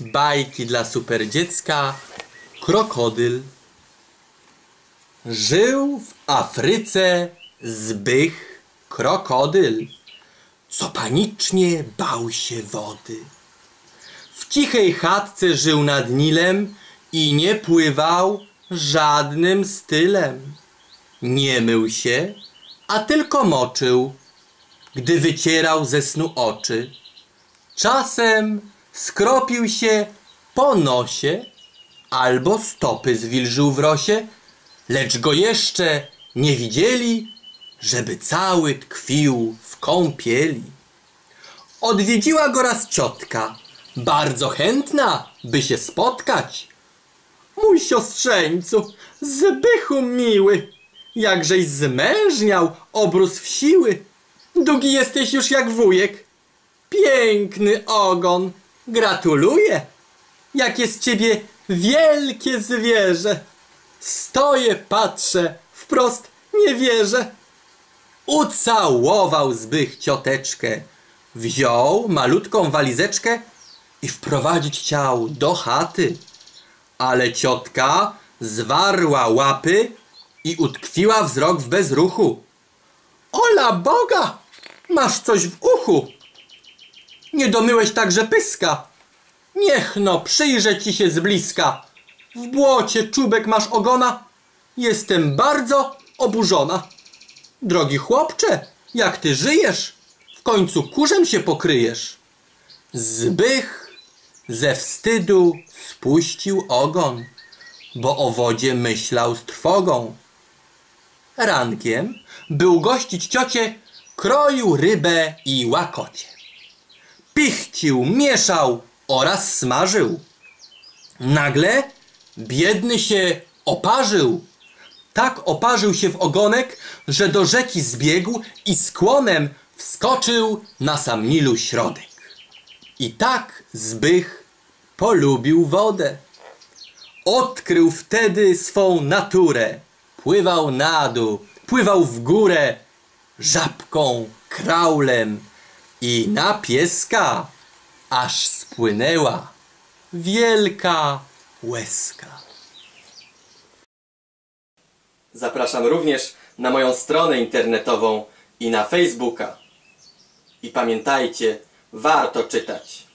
Bajki dla super dziecka. Krokodyl. Żył w Afryce zbych krokodyl, co panicznie bał się wody. W cichej chatce żył nad Nilem i nie pływał żadnym stylem. Nie mył się, a tylko moczył, gdy wycierał ze snu oczy. Czasem skropił się po nosie albo stopy zwilżył w rosie, lecz go jeszcze nie widzieli, żeby cały tkwił w kąpieli. Odwiedziła go raz ciotka, bardzo chętna, by się spotkać. Mój siostrzeńcu, zbychu miły, jakżeś zmężniał, obrósł w siły. Długi jesteś już jak wujek. Piękny ogon, gratuluję. Jakie z ciebie wielkie zwierzę. Stoję, patrzę, wprost nie wierzę. Ucałował zbych cioteczkę, wziął malutką walizeczkę i wprowadzić chciał do chaty. Ale ciotka zwarła łapy i utkwiła wzrok w bezruchu. Ola Boga, masz coś w uchu. Nie domyłeś także pyska. Niech no, przyjrzę ci się z bliska. W błocie czubek masz ogona. Jestem bardzo oburzona. Drogi chłopcze, jak ty żyjesz? W końcu kurzem się pokryjesz. Zbych ze wstydu spuścił ogon, bo o wodzie myślał z trwogą. Rankiem, by ugościć ciocie, kroił rybę i łakocie. Pichcił, mieszał oraz smażył. Nagle biedny się oparzył. Tak oparzył się w ogonek, że do rzeki zbiegł i skłonem wskoczył na sam Nilu środek. I tak Zbych polubił wodę. Odkrył wtedy swą naturę. Pływał na dół, pływał w górę, żabką, kraulem i na pieska, aż spłynęła wielka łezka. Zapraszam również na moją stronę internetową i na Facebooka. I pamiętajcie, warto czytać.